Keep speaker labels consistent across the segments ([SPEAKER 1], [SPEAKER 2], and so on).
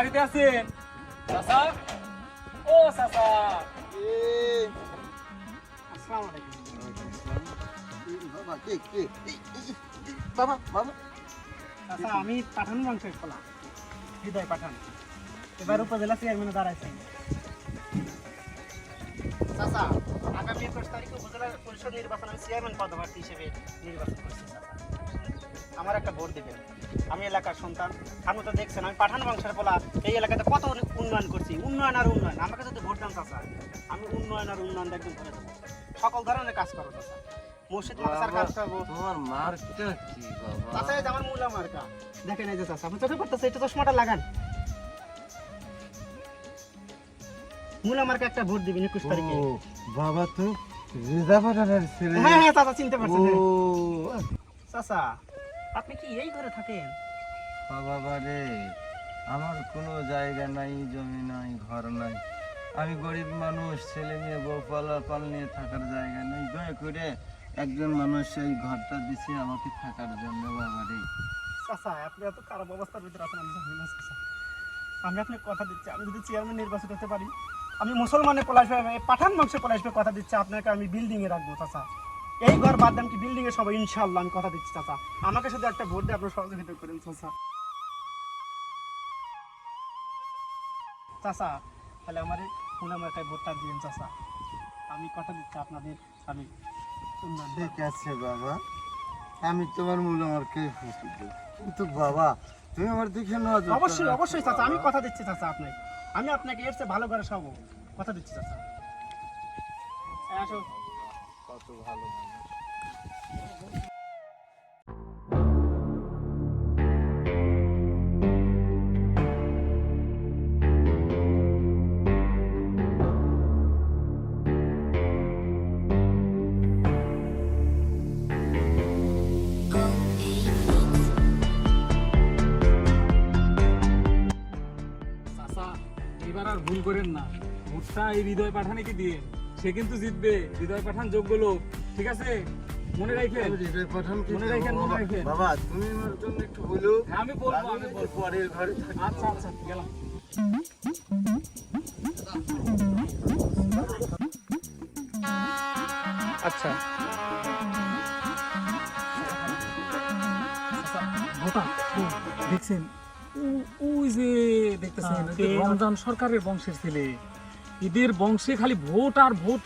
[SPEAKER 1] বাড়িতে আছেন চাচা? ও চাচা।
[SPEAKER 2] আসসালামু
[SPEAKER 3] কে বাবা বাবা
[SPEAKER 2] আচ্ছা আমি পাঠান বংশের খোলা। হৃদয় পাঠান। এবার উপজেলা চেয়ারম্যানে দাঁড়াইছেন। চাচা, আগামী একুশ তারিখে উপজেলা পরিষদ নির্বাচন আমি চেয়ারম্যান পদপ্রার্থী হিসেবে নির্বাচন করছি চাচা। আমার একটা ভোট দেবেন। আমি এলাকার সন্তান। আপনি তো দেখছেন আমি পাঠান বংশের পোলা। এই এলাকাতে কত উন্নয়ন করছি। উন্নয়ন আর উন্নয়ন। আমাকে যদি ভোট দেন চাচা। আমি উন্নয়ন আর উন্নয়ন একদম করে দেবো। সকল ধরনের কাজ করো চাচা। মসজিদ মাদ্রাসার কাজ। করব
[SPEAKER 3] তোমার মার্কটা কি বাবা?
[SPEAKER 2] চাচা এই আমার মূলা মার্কা। দেখেন এই যে চাচা আপনি চোখে পড়তেছে এটা চশমাটা লাগান। মূলা মার্কা একটা ভোট দিবেন একুশ তারিখে।
[SPEAKER 3] বাবা তো রিজা
[SPEAKER 2] হ্যাঁ হ্যাঁ চাচা চিনতে পারছেন। চাচা আপনি কি এই ঘরে থাকেন?
[SPEAKER 3] বাবা রে আমার কোনো জায়গা নাই জমি নাই ঘর নাই। আমি গরিব মানুষ ছেলে মেয়ে বউ পালা পাল নিয়ে থাকার জায়গা নেই। দয়া করে একজন মানুষ এই ঘরটা দিছে আমাকে থাকার জন্য বাবা রে।
[SPEAKER 2] চাচা আপনি এত খারাপ অবস্থার ভিতরে আছেন আমি জানি না চাচা। আমি আপনাকে কথা দিচ্ছি আমি যদি চেয়ারম্যান নির্বাচিত হতে পারি আমি মুসলমানের পলাশবে পাঠান বংশে পলাশবে কথা দিচ্ছি আপনাকে আমি বিল্ডিংয়ে রাখব চাচা। এই ঘর বাদ দেন কি বিল্ডিং এ সবাই ইনশাআল্লাহ আমি কথা দিচ্ছি চাচা। আমাকে শুধু একটা ভোট দিয়ে আপনার সহযোগিতা করেন চাচা। চাচা তাহলে আমার ফোন আমার একটা ভোটটা দিন চাচা। আমি কথা দিচ্ছি আপনাদের আমি
[SPEAKER 3] ঠিক আছে বাবা। আমি তোমার মূল আমার কে কিন্তু বাবা তুমি আমার দিকে নজর
[SPEAKER 2] অবশ্যই অবশ্যই চাচা। আমি কথা দিচ্ছি চাচা আপনাকে। আমি আপনাকে এর চেয়ে ভালো করে সব কথা দিচ্ছি চাচা। আসো।
[SPEAKER 3] কত ভালো
[SPEAKER 1] এবার আর ভুল করেন না ভোটটা এই হৃদয় পাঠানিকে দিয়ে সে কিন্তু জিতবে হৃদয় পাঠান যোগ্য লোক ঠিক আছে মনে
[SPEAKER 3] হৃদয় পাঠান
[SPEAKER 1] মনে রাখেন, মনে রাখেন।
[SPEAKER 3] বাবা তুমি আমার জন্য একটু বলো
[SPEAKER 1] হ্যাঁ আমি বলব আমি বলব
[SPEAKER 3] পরের ঘরে
[SPEAKER 1] আচ্ছা আচ্ছা গেলাম আচ্ছা দেখছেন যে দেখতেছেন
[SPEAKER 2] হ্যাঁ?
[SPEAKER 1] রমজান সরকারের বংশের ছেলে এদের বংশে খালি ভোট আর ভোট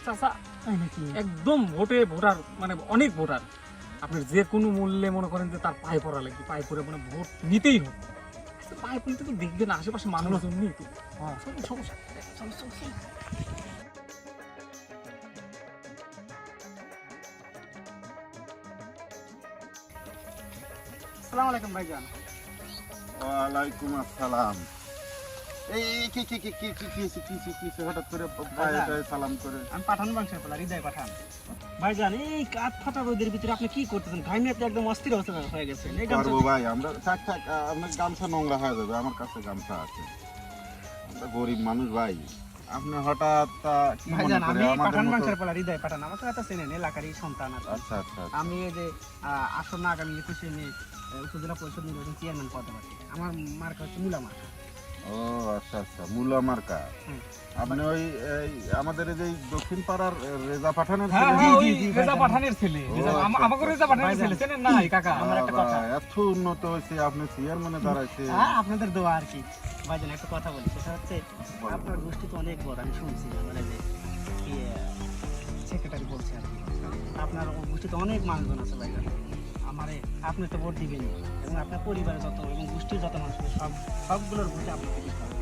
[SPEAKER 2] নাকি
[SPEAKER 1] একদম ভোটে ভোটার মানে অনেক ভোটার আপনি যে কোনো মূল্যে মনে করেন যে তার পায়ে পড়া লাগবে পায়ে পড়ে মানে ভোট নিতেই হবে আচ্ছা, পায়ে পড়তে তো দেখবেন আশেপাশে মানুষজন নেই তো
[SPEAKER 2] হ্যাঁ।
[SPEAKER 1] সমস্যা।
[SPEAKER 2] আসসালামু আলাইকুম ভাইজান
[SPEAKER 3] ওয়ালাইকুম আসসালাম এই কি কি কি কি কি কি কি কি কি কি হঠাৎ করে
[SPEAKER 2] আচ্ছা।
[SPEAKER 3] সালাম করে
[SPEAKER 2] আমি পাঠান বংশের পোলা হৃদয় পাঠান ভাইজান এই কাঠ ফাটা রোদের ভিতরে আপনি কি করতেছেন ঘামে আপনি একদম অস্থির অবস্থা হয়ে গেছে
[SPEAKER 3] পারব ভাই আমরা থাক থাক আপনার গামছা নোংরা হয়ে যাবে আমার কাছে গামছা আছে আমরা গরিব মানুষ ভাই আপনি হঠাৎ কি মনে করে
[SPEAKER 2] আমি পাঠান বংশের পোলা হৃদয় পাঠান আমাকে এত চেনেন এলাকারই সন্তান আর
[SPEAKER 3] আচ্ছা আচ্ছা আচ্ছা।
[SPEAKER 2] আমি এই যে আহ, আসন্ন আগামী একুশে মে উপজেলা পরিষদ নির্বাচন চেয়ারম্যান পদে আমার মার্কা হচ্ছে মূলা মার্কা।
[SPEAKER 3] ও আচ্ছা আচ্ছা মূলা মার্কা। আপনি ওই আমাদের এই যে দক্ষিণ পাড়ার রেজা পাঠানের
[SPEAKER 1] হ্যাঁ
[SPEAKER 3] ছেলে?
[SPEAKER 1] হ্যাঁ ওই
[SPEAKER 2] জি,
[SPEAKER 1] রেজা পাঠানের ছেলে
[SPEAKER 3] আচ্ছা,
[SPEAKER 1] আমাকে রেজা পাঠানের ছেলে চেনেন নাই কাকা
[SPEAKER 2] আমার একটা কথা।
[SPEAKER 3] এত উন্নত হয়েছে আপনি চেয়ারম্যানে দাঁড়াইছে।
[SPEAKER 2] হ্যাঁ আপনাদের দোয়া আর কি। ভাইজান একটা কথা বলি সেটা হচ্ছে আপনার গোষ্ঠী তো অনেক বড় আমি শুনছি মানে যে সেক্রেটারি বলছে আর কি। আপনার গোষ্ঠীতে অনেক মানুষজন আছে ভাইজান আমারে আপনি তো ভোট দিবেন এবং আপনার পরিবারের যত এবং গোষ্ঠীর যত মানুষ সব সবগুলোর ভোটে আপনাকে দিতে হবে।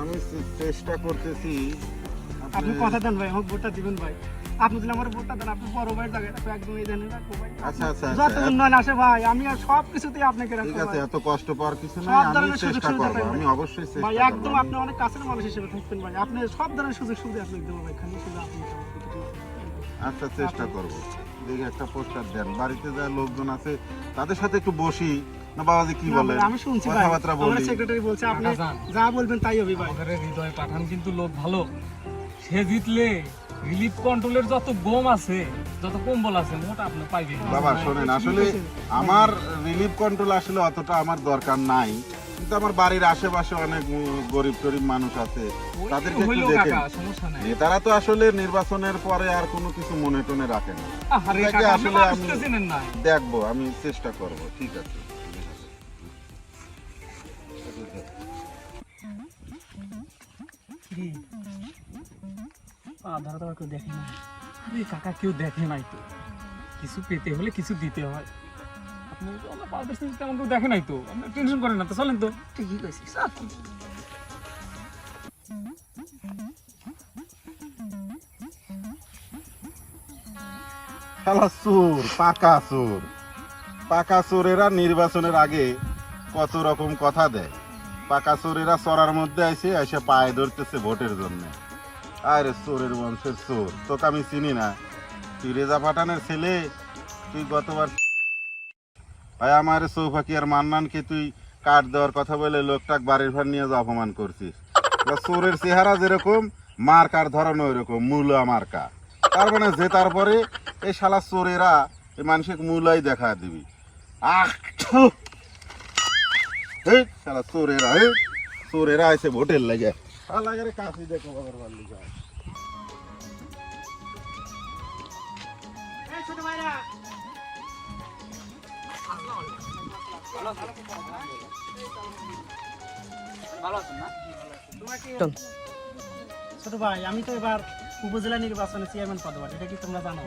[SPEAKER 3] আমি চেষ্টা করতেছি।
[SPEAKER 2] আপনি কথা দেন ভাই হোক ভোটটা দিবেন ভাই। আপনি যদি আমার ভোটটা দেন আপনি বড় ভাই জায়গায় রাখব একদম এই জানেন রাখব ভাই।
[SPEAKER 3] আচ্ছা আচ্ছা
[SPEAKER 2] যত
[SPEAKER 3] আচ্ছা,
[SPEAKER 2] উন্নয়ন আসে ভাই আমি আর সব কিছুতেই আপনাকে
[SPEAKER 3] ঠিক আছে এত কষ্ট পাওয়ার কিছু নাই আমি চেষ্টা করব আমি অবশ্যই চেষ্টা
[SPEAKER 2] ভাই একদম আপনি অনেক কাছের মানুষ হিসেবে থাকতেন ভাই। আপনি সব ধরনের সুযোগ সুবিধা আপনাকে দেবো ভাই খালি শুধু আপনি
[SPEAKER 3] আচ্ছা চেষ্টা করব। দেখি একটা পোস্টার দেন। বাড়িতে যা লোকজন আছে তাদের সাথে একটু বসি। না বাবাজি কি বলে?
[SPEAKER 2] আমি শুনছি ভাই।
[SPEAKER 3] কথাবার্তা
[SPEAKER 2] আমার
[SPEAKER 3] বলি।
[SPEAKER 2] সেক্রেটারি বলছে আপনি যা বলবেন তাই হবে ভাই।
[SPEAKER 1] হৃদয় পাঠান কিন্তু লোক ভালো। সে জিতলে রিলিফ কন্ট্রোলের যত গম আছে যত কম্বল আছে মোটা আপনি পাইবেন
[SPEAKER 4] বাবা শোনেন আসলে আমার রিলিফ কন্ট্রোল আসলে অতটা আমার দরকার নাই। কিন্তু আমার বাড়ির আশেপাশে অনেক গরিব টরিব মানুষ আছে তাদেরকে একটু দেখেন। নেতারা তো আসলে নির্বাচনের পরে আর কোনো কিছু মনে টনে রাখে না। আসলে আমি-
[SPEAKER 1] না।
[SPEAKER 4] দেখব আমি চেষ্টা করব ঠিক আছে।
[SPEAKER 2] ধরা তোমার কেউ দেখে না
[SPEAKER 1] আরে কাকা কেউ দেখে নাই তো। কিছু পেতে হলে কিছু দিতে হয়। আপনি তো আমরা পাঁচ তেমন কেউ দেখে নাই তো। আপনি টেনশন করেন না তো চলেন তো।
[SPEAKER 2] ঠিকই কইছিস
[SPEAKER 4] শালা চোর পাকা চোর। পাকা চোরেরা নির্বাচনের আগে কত রকম কথা দেয়। পাকা চোরেরা চড়ার মধ্যে এসে এসে পায়ে ধরতেছে ভোটের জন্য। আরে চোরের বংশের চোর। তোকে আমি চিনি না। তুই রেজা পাঠানের ছেলে, তুই গতবার ভাই, আমার সৌফাকি আর মান্নানকে তুই কাঠ দেওয়ার কথা বলে লোকটাক বাড়ির ভার নিয়ে যা অপমান করছিস। চোরের চেহারা যেরকম, মার্কার ধরন ওইরকম, মূলা মার্কা। তার মানে যে তারপরে এই শালা চোরেরা এই মানুষকে মূলাই দেখা দিবি। আহ। এই চোরেরা চোরেরা এসে ভোটের লাগে। শালা কাশি দেখো বাবার বাল্লি
[SPEAKER 2] ছোট ভাই আমি তো এবার উপজেলা নির্বাচনে চেয়ারম্যান পদে এটা কি তোমরা জানো?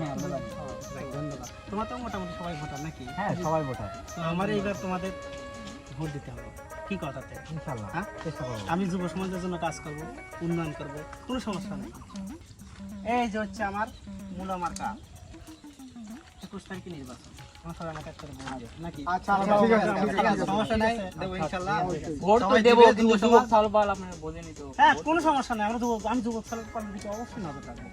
[SPEAKER 2] ধন্যবাদ। তোমার তো মোটামুটি সবাই ভোটার নাকি?
[SPEAKER 5] হ্যাঁ সবাই ভোটার।
[SPEAKER 2] তো আমার এইবার তোমাদের ভোট দিতে হবে। কি কথাতে
[SPEAKER 5] ইনশাল্লাহ
[SPEAKER 2] হ্যাঁ?
[SPEAKER 5] চেষ্টা করব।
[SPEAKER 2] আমি যুব সমাজের জন্য কাজ করব উন্নয়ন করব কোনো সমস্যা নেই। এই যে হচ্ছে আমার মূল আমার কাজ একুশ তারিখে নির্বাচন। কোনো সমস্যা নেই আমরা আমি যুবক অবশ্যই নজর রাখব।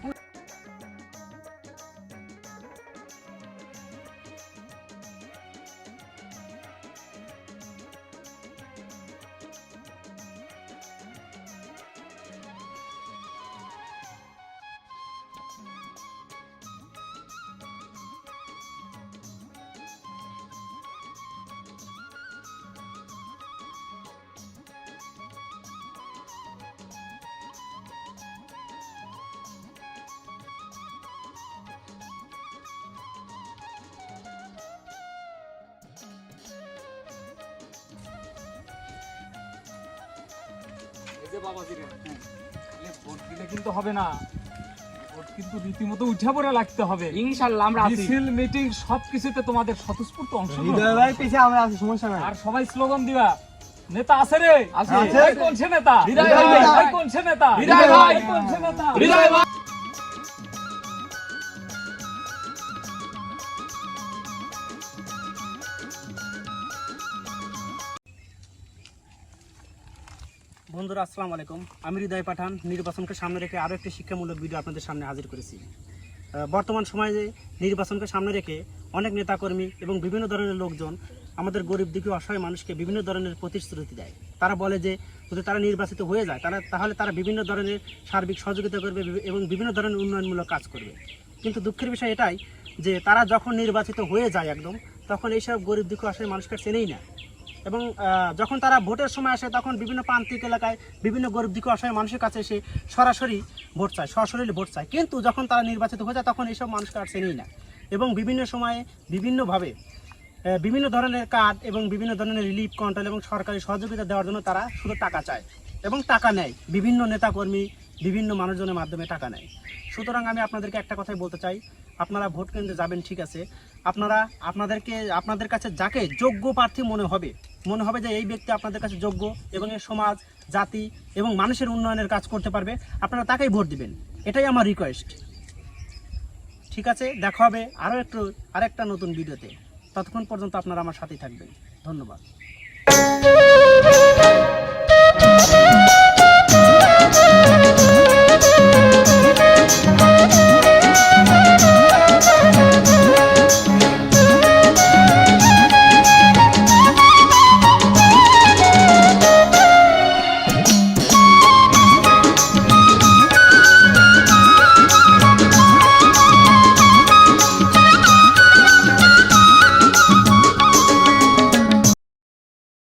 [SPEAKER 1] যে বাবাজি রে, হ্যাঁ, খালি ভোট দিলে কিন্তু হবে না। ভোট কিন্তু রীতিমতো উঠে পড়ে লাগতে হবে।
[SPEAKER 5] ইনশাল্লাহ আমরা আছি।
[SPEAKER 1] মিছিল মিটিং সবকিছুতে তোমাদের স্বতঃস্ফূর্ত অংশ
[SPEAKER 5] ভাই পিছে আমরা আছি সমস্যা নাই।
[SPEAKER 1] আর সবাই স্লোগান দিবা। নেতা আছে রে?
[SPEAKER 5] আছে।
[SPEAKER 1] কোন কোনছে নেতা?
[SPEAKER 5] হৃদয় ভাই।
[SPEAKER 1] কোন কোনছে নেতা?
[SPEAKER 5] হৃদয় ভাই।
[SPEAKER 1] কোনছে নেতা?
[SPEAKER 5] হৃদয় ভাই।
[SPEAKER 2] বন্ধুরা, আসসালামু আলাইকুম। আমি হৃদয় পাঠান, নির্বাচনকে সামনে রেখে আরও একটি শিক্ষামূলক ভিডিও আপনাদের সামনে হাজির করেছি। বর্তমান সময়ে নির্বাচনকে সামনে রেখে অনেক নেতাকর্মী এবং বিভিন্ন ধরনের লোকজন আমাদের গরিব দিকে অসহায় মানুষকে বিভিন্ন ধরনের প্রতিশ্রুতি দেয়। তারা বলে যে, যদি তারা নির্বাচিত হয়ে যায়, তারা তাহলে তারা বিভিন্ন ধরনের সার্বিক সহযোগিতা করবে এবং বিভিন্ন ধরনের উন্নয়নমূলক কাজ করবে। কিন্তু দুঃখের বিষয় এটাই যে, তারা যখন নির্বাচিত হয়ে যায় একদম, তখন এইসব গরিব দুঃখ অসহায় মানুষকে চেনেই না। এবং যখন তারা ভোটের সময় আসে, তখন বিভিন্ন প্রান্তিক এলাকায় বিভিন্ন গরিব দিকে অসহায় মানুষের কাছে এসে সরাসরি ভোট চায়, সরাসরি ভোট চায়। কিন্তু যখন তারা নির্বাচিত হয়ে যায়, তখন এইসব মানুষকে আর চেনেই না। এবং বিভিন্ন সময়ে বিভিন্নভাবে বিভিন্ন ধরনের কার্ড এবং বিভিন্ন ধরনের রিলিফ কন্ট্রোল এবং সরকারি সহযোগিতা দেওয়ার জন্য তারা শুধু টাকা চায় এবং টাকা নেয়। বিভিন্ন নেতাকর্মী বিভিন্ন মানুষজনের মাধ্যমে টাকা নেয়। সুতরাং আমি আপনাদেরকে একটা কথাই বলতে চাই। আপনারা ভোট কেন্দ্রে যাবেন, ঠিক আছে। আপনারা, আপনাদেরকে, আপনাদের কাছে যাকে যোগ্য প্রার্থী মনে হবে মনে হবে যে এই ব্যক্তি আপনাদের কাছে যোগ্য এবং এই সমাজ, জাতি এবং মানুষের উন্নয়নের কাজ করতে পারবে, আপনারা তাকেই ভোট দিবেন। এটাই আমার রিকোয়েস্ট ঠিক আছে, দেখা হবে আরও একটু, আরেকটা নতুন ভিডিওতে। ততক্ষণ পর্যন্ত আপনারা আমার সাথেই থাকবেন। ধন্যবাদ।